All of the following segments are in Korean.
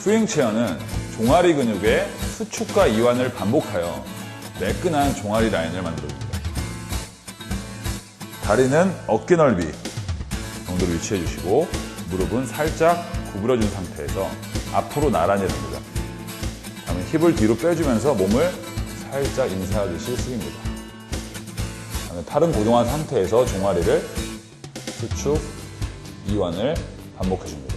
스윙 체어는 종아리 근육의 수축과 이완을 반복하여 매끈한 종아리 라인을 만들어줍니다. 다리는 어깨 넓이 정도로 위치해 주시고 무릎은 살짝 구부러진 상태에서 앞으로 나란히 됩니다. 다음에 힙을 뒤로 빼주면서 몸을 살짝 인사하듯이 숙입니다. 다음에 팔은 고정한 상태에서 종아리를 수축, 이완을 반복해줍니다.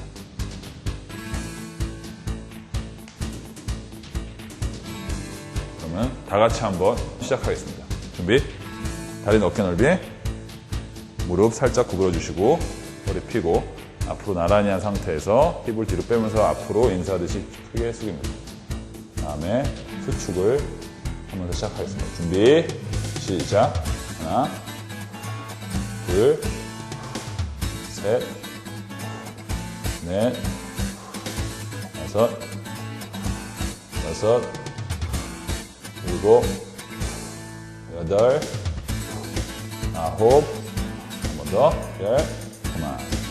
그러면 다 같이 한번 시작하겠습니다. 준비. 다리는 어깨 넓이. 무릎 살짝 구부러 주시고 허리 펴고 앞으로 나란히 한 상태에서 힙을 뒤로 빼면서 앞으로 인사하듯이 크게 숙입니다. 다음에 수축을 하면서 시작하겠습니다. 준비. 시작. 하나, 둘, 셋, 넷, 다섯, 여섯, 일곱, 여덟, 아홉, 한 번 더, 열, 그만.